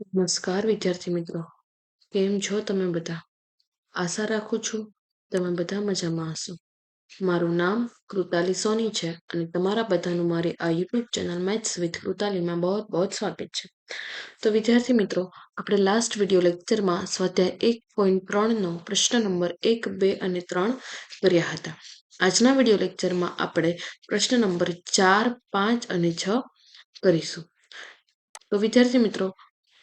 નમસ્કાર, વિદ્યાર્થી મિત્રો. કેમ છો તમે બધા? આશા રાખું છું તમે બધા મજામાં હશો. મારું નામ કૃતાલી સોની છે અને તમારા બધાનું મારી આ યુટ્યુબ ચેનલ મેથ્સ વિથ કૃતાલીમાં બહુ બહુ સ્વાગત છે. તો વિદ્યાર્થી મિત્રો, આપણે લાસ્ટ વીડિયો લેક્ચરમાં સ્વાધ્યાય એક પોઈન્ટ ત્રણનો પ્રશ્ન નંબર એક, બે અને ત્રણ કર્યા હતા. આજના વીડિયો લેક્ચરમાં આપણે પ્રશ્ન નંબર ચાર, પાંચ અને છ કરીશું. તો વિદ્યાર્થી મિત્રો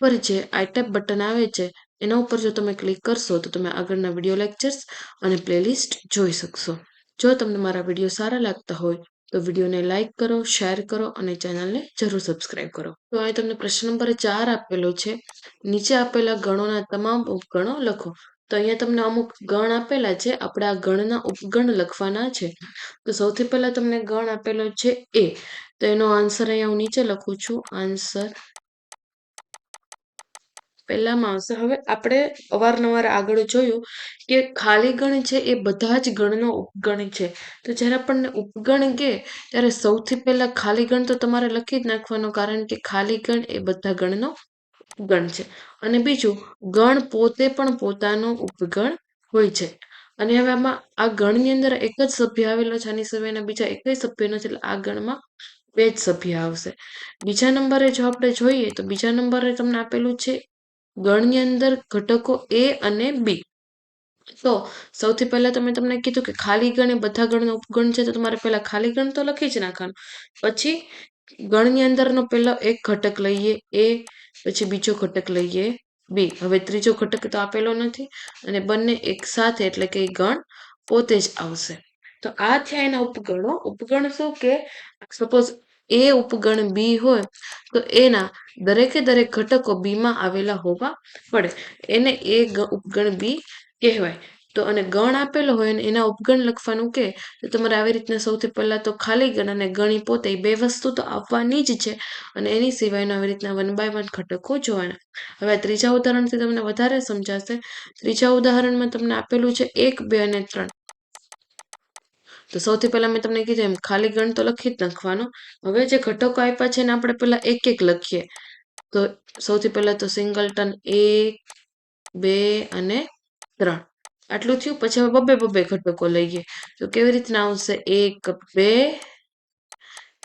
પર જે આઈટેપ બટન આવે છે, એના ઉપર જો તમે ક્લિક કરશો, તો તમે આગળના વીડિયો લેક્ચર્સ અને પ્લેલિસ્ટ જોઈ શકશો. જો તમને મારા વીડિયો સારા લાગતા હોય, તો વિડીયોને લાઇક કરો શેર કરો અને ચેનલને જરૂર સબસ્ક્રાઇબ કરો. તો અહીં તમને પ્રશ્ન નંબર ચાર આપેલો છે. નીચે આપેલા ગણોના તમામ ઉપગણો લખો. તો અહીંયા તમને અમુક ગણ આપેલા છે. આપણે આ ગણના ઉપગણ લખવાના છે. તો સૌથી પહેલા તમને ગણ આપેલો છે એ. તો એનો આન્સર અહીંયા હું નીચે લખું છું. આન્સર પહેલામાં આવશે હવે આપણે અવારનવાર આગળ જોયું કે ખાલી ગણ છે એ બધા જ ગણનો ઉપગણ છે. તો જ્યારે આપણને ઉપગણ કે ત્યારે સૌથી પહેલાં ખાલી ગણ તો તમારે લખી જ નાખવાનો કારણ કે ખાલી ગણ એ બધા ગણનો ઉપગણ છે. અને બીજું, ગણ પોતે પણ પોતાનો ઉપગણ હોય છે. અને હવે આમાં આ ગણની અંદર એક જ સભ્ય આવેલો છે, આની સિવાયના બીજા એકય સભ્ય નથી એટલે આ ગણમાં બે જ સભ્ય આવશે. બીજા નંબરે જો આપણે જોઈએ તો બીજા નંબરે તમને આપેલું છે ગણની અંદર ઘટકો એ અને બી તો સૌથી પહેલા તમે તમને કીધું કે ખાલી ગણ એ બધા ગણનો ઉપગણ છે, તો તમારે પહેલા ખાલી ગણ તો લખી જ નાખવાનું. પછી ગણની અંદરનો પહેલો એક ઘટક લઈએ એ પછી બીજો ઘટક લઈએ બી હવે ત્રીજો ઘટક તો આપેલો નથી અને બંને એક સાથે એટલે કે ગણ પોતે જ આવશે. તો આ થયા એના ઉપગણો. ઉપગણ શું કે? સપોઝ એ ઉપગણ બી હોય તો એના દરેકે દરેક ઘટકો બીમાં આવેલા હોવા પડે. એને એ ઉપગણ બી કહેવાય. તો અને ગણ આપેલો હોય અને એના ઉપગણ લખવાનું કે તમારે આવી રીતના સૌથી પહેલા તો ખાલી ગણ અને ગણી પોતે બે વસ્તુ તો આપવાની જ છે. અને એની સિવાયનો આવી રીતના વન બાય વન ઘટકો જોવાના. હવે ત્રીજા ઉદાહરણથી તમને વધારે સમજાશે. ત્રીજા ઉદાહરણમાં તમને આપેલું છે એક, બે અને ત્રણ. તો સૌથી પહેલા મેં તમને કીધું એમ, ખાલી ગણ તો લખી જ નાખવાનો. હવે જે ઘટકો આપ્યા છે એને આપણે પહેલા એક એક લખીએ. તો સૌથી પહેલા તો સિંગલટન એક, બે અને ત્રણ. આટલું થયું, પછી હવે બબે બબે ઘટકો લઈએ. તો કેવી રીતના આવશે? એક, બે,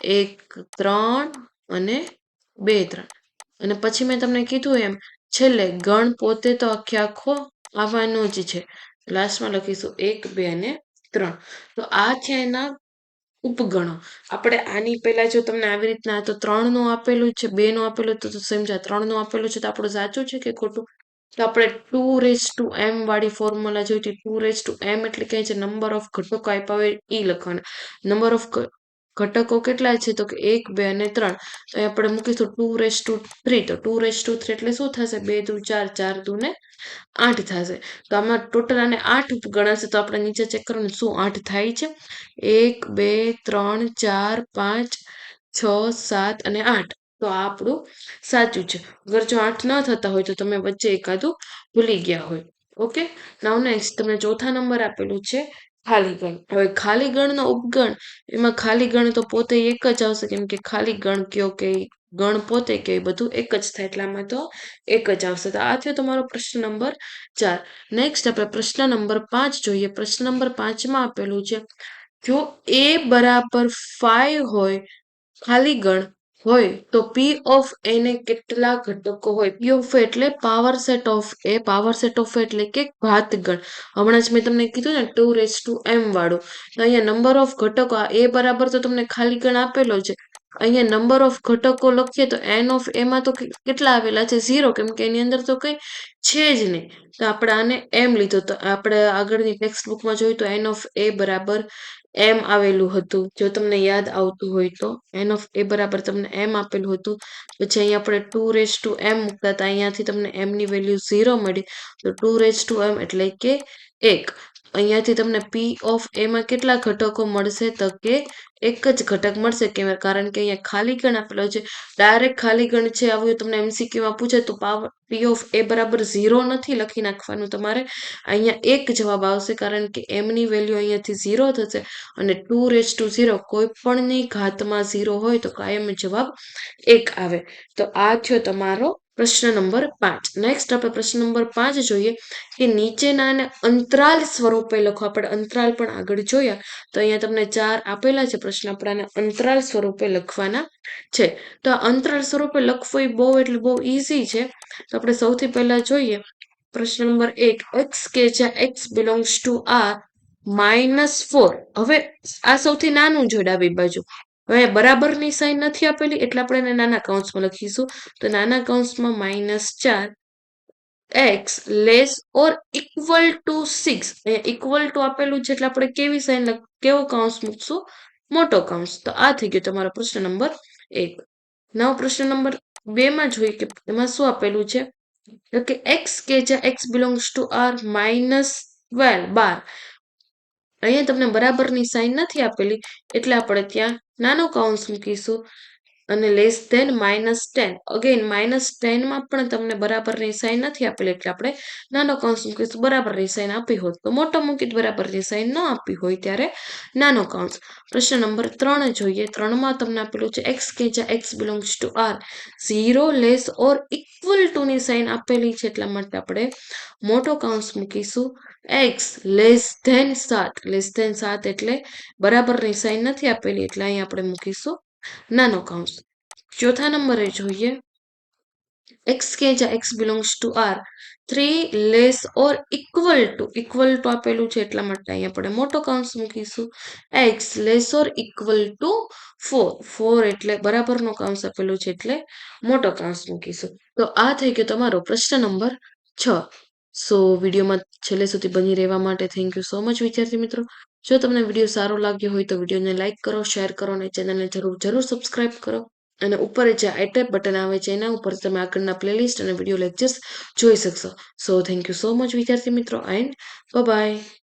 એક, ત્રણ અને બે, ત્રણ. અને પછી મેં તમને કીધું એમ, છેલ્લે ગણ પોતે તો આખે આખો આવવાનો જ છે. લાસ્ટમાં લખીશું એક, બે અને ત્રણ. તો આ છે એના ઉપગણો. આપણે આની પહેલાં જો તમને આવી રીતના તો ત્રણનું આપેલું છે બે નું આપેલું તો સમજા ત્રણનું આપેલું છે, તો આપણું સાચું છે કે ખોટું? તો આપણે ટુ રેસ ટુ એમ વાળી ફોર્મ્યુલા જોઈતી ટુ રેસ ટુ એમ એટલે કે છે નંબર ઓફ ઘટકો આપ્યા હોય એ લખવાના. નંબર ઓફ ઘટકો કેટલા છે? તો કે એક, બે અને ત્રણ. તો આપણે મૂકીશું ટુ રેસ ટુ થ્રી તો ટુ રેસ ટુ થ્રી એટલે શું થશે? બે, દુ, ચાર ચાર, દુ ને આઠ થશે. તો આમાં ટોટલ આને આઠ ગણાશે. તો આપણે નીચે ચેક કરવાનું શું આઠ થાય છે? એક, બે, ત્રણ, ચાર, પાંચ, છ, સાત અને આઠ. તો આ આપણું સાચું છે. અગર જો આઠ ન થતા હોય તો તમે વચ્ચે એકાદું ભૂલી ગયા હોય. ઓકે? નાવ નેક્સ્ટ તમને ચોથા નંબર આપેલું છે ખાલી ગણ. હવે ખાલી ગણનો ઉપગણ, એમાં ખાલી ગણ તો પોતે એક જ આવશે, કેમ કે ખાલી ગણ કયો કે ગણ પોતે કે બધું એક જ થાય એટલામાં તો એક જ આવશે. તો આ થયો તમારો પ્રશ્ન નંબર ચાર. નેક્સ્ટ આપણે પ્રશ્ન નંબર પાંચ જોઈએ. પ્રશ્ન નંબર પાંચમાં આપેલું છે, જો એ બરાબર ફાઈવ હોય, ખાલી ગણ હોય તો પી ઓફ એને કેટલા ઘટકો હોય? પી ઓફ એટલે power set of A power set of એટલે કે ઘાતગણ. હમણાં જ મેં તમને કીધું ને ટુ રેસ ટુ એમ વાળું. તો અહીંયા નંબર ઓફ ઘટકો એ બરાબર તો તમને ખાલી ગણ આપેલો છે. અહીંયા નંબર ઓફ ઘટકો લખીએ તો એન ઓફ એમાં તો કેટલા આવેલા છે? ઝીરો કેમ કે એની અંદર તો કંઈ છે જ નહીં. તો આપણે આને એમ લીધો. તો આપણે આગળની ટેક્સ્ટ બુકમાં જોયું તો એન ઓફ એ બરાબર એમ આવેલું હતું. જો તમને યાદ આવતું હોય તો એન ઓફ એ બરાબર તમને એમ આપેલું હતું. પછી અહીંયા આપણે ટુ રેસ ટુ એમ મૂકતા હતા, અહીંયાથી તમને એમની વેલ્યુ ઝીરો મળી. તો ટુ રેસ ટુ એમ એટલે કે એક. અહીંયાથી તમને પી ઓફ એમાં કેટલા ઘટકો મળશે તો કે એક જ ઘટક મળશે કેમ કારણ કે અહીંયા ખાલી ગણ આપેલો છે. ડાયરેક્ટ ખાલી ગણ છે આવ્યું તમને એમસીક્યુમાં પૂછે તો પાવર પી ઓફ એ બરાબર ઝીરો નથી લખી નાખવાનું તમારે. અહીંયા એક જવાબ આવશે કારણ કે એમની વેલ્યુ અહીંયાથી ઝીરો થશે અને ટુ રેસ ટુ ઝીરો કોઈ પણની ઘાતમાં ઝીરો હોય તો કાયમ જવાબ એક આવે. તો આ થયો તમારો પ્રશ્ન નંબર પાંચ. નેક્સ્ટ આપણે પ્રશ્ન નંબર પાંચ જોઈએ કે નીચેના અંતરાલ સ્વરૂપે લખો. આપણે અંતરાલ પણ આગળ જોયા. તો અહીંયા તમને ચાર આપેલા છે પ્રશ્ન. આપણાને અંતરાલ સ્વરૂપે લખવાના છે. તો આ અંતરાલ સ્વરૂપે લખવું એ બહુ એટલે બહુ ઇઝી છે. તો આપણે સૌથી પહેલા જોઈએ. પ્રશ્ન નંબર એક. એક્સ કે જ્યાં X belongs to R minus four હવે આ સૌથી નાનું જોડાવી બાજુ. હવે બરાબરની સાઈન નથી આપેલી એટલે આપણે એને નાના કૌંસમાં લખીશું. તો નાના કૌંસમાં માઇનસ ચાર X less or equal to six equal to આપેલું છે એટલે આપણે કેવી સાઈન કેવો કૌંસ મૂકશું? મોટો કૌંસ તો આ થઈ ગયો તમારો પ્રશ્ન નંબર એક. નવો પ્રશ્ન નંબર બે માં જોઈએ કે એમાં શું આપેલું છે? કે એક્સ કે જ્યાં X belongs to R minus twelve બાર. અહીંયા તમને બરાબરની સાઈન નથી આપેલી, એટલે આપણે ત્યાં નાનો કાઉન્સ મૂકીશું અને less than minus ten again minus ટેનમાં પણ તમને બરાબરની સાઈન નથી આપેલી, એટલે આપણે નાનો કાઉન્સ મૂકીશું. બરાબરની સાઈન આપી હોત તો મોટો મૂકી બરાબરની સાઈન ન આપી હોય ત્યારે નાનો કાઉન્સ પ્રશ્ન નંબર ત્રણ જોઈએ. ત્રણમાં તમને આપેલું છે એક્સ કે જ્યાં x belongs to R zero less or equal ટુની sign આપેલી છે, એટલા માટે આપણે મોટો કાઉન્સ મૂકીશું. એક્સ લેસ ધેન સાત લેસ ધેન સાત એટલે બરાબરની સાઈન નથી આપેલી, એટલે અહીં આપણે મૂકીશું નાનો કૌંસ. ચોથા નંબરે જોઈએ. એક્સ કે જ્યાં x belongs to R three less or equal to equal to આપેલું છે, એટલા માટે અહીં આપણે મોટો કૌંસ મૂકીશું. X less or equal to four four એટલે બરાબરનો કૌંસ આપેલું છે, એટલે મોટો કૌંસ મૂકીશું. તો આ થઈ ગયો તમારો પ્રશ્ન નંબર છ. સો વિડીયોમાં છેલ્લે સુધી બની રહેવા માટે થેન્ક યુ સો મચ વિદ્યાર્થી મિત્રો. જો તમને વીડિયો સારો લાગ્યો હોય તો વિડીયોને લાઇક કરો શેર કરો અને ચેનલને જરૂર જરૂર સબસ્ક્રાઇબ કરો. અને ઉપર જે આઈટેપ બટન આવે છે, એના ઉપર તમે આગળના પ્લેલિસ્ટ અને વીડિયો લેક્ચર્સ જોઈ શકશો. So thank you so much વિદ્યાર્થી મિત્રો એન્ડ બાય